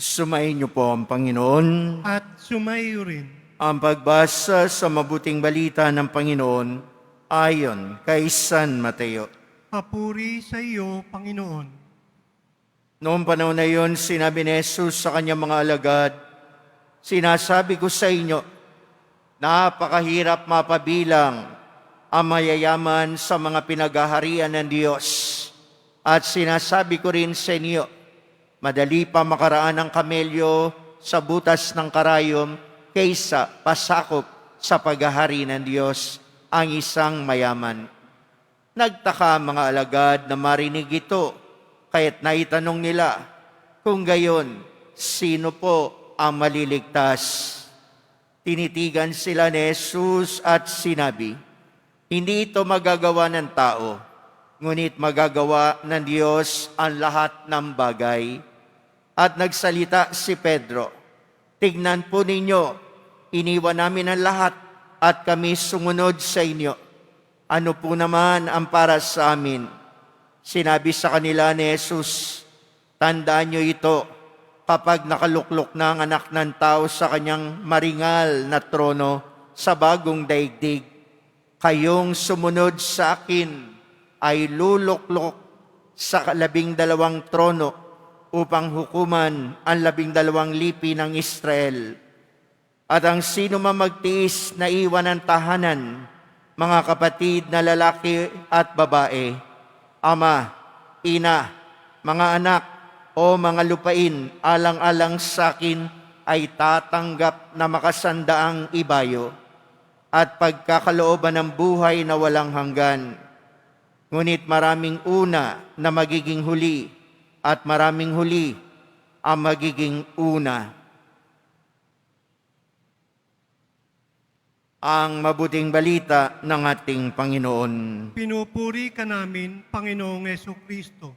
Sumayin niyo po ang Panginoon. at sumayo rin. Ang pagbasa sa mabuting balita ng Panginoon ayon kay San Mateo. Papuri sa iyo, Panginoon. Noong panahon na iyon, sinabi ni Jesus sa kanyang mga alagad, Sinasabi ko sa inyo, napakahirap mapabilang ang mayayaman sa mga pinagaharian ng Diyos. At sinasabi ko rin sa inyo, madali pa makaraan ng kamelyo sa butas ng karayom kaysa pasakop sa paghahari ng Diyos ang isang mayaman. Nagtaka ang mga alagad na marinig ito, kaya't naitanong nila, kung gayon, sino po ang maliligtas? Tinitigan sila ni Jesus at sinabi, Hindi ito magagawa ng tao, ngunit magagawa ng Diyos ang lahat ng bagay. At nagsalita si Pedro, Tignan po ninyo, iniwan namin ang lahat at kami sumunod sa inyo. Ano po naman ang para sa amin? Sinabi sa kanila ni Jesus, Tandaan nyo ito, kapag nakaluklok na ang anak ng tao sa kanyang maringal na trono sa bagong daigdig, kayong sumunod sa akin ay luluklok sa labing dalawang trono upang hukuman ang labing dalawang lipi ng Israel. At ang sino man magtiis na iwan ng tahanan, mga kapatid na lalaki at babae, ama, ina, mga anak, o mga lupain, alang-alang sa akin ay tatanggap na makasandaang ibayo at pagkakalooban ng buhay na walang hanggan. Ngunit maraming una na magiging huli at maraming huli ang magiging una. Ang mabuting balita ng ating Panginoon. Pinupuri ka namin, Panginoong Yeso Kristo.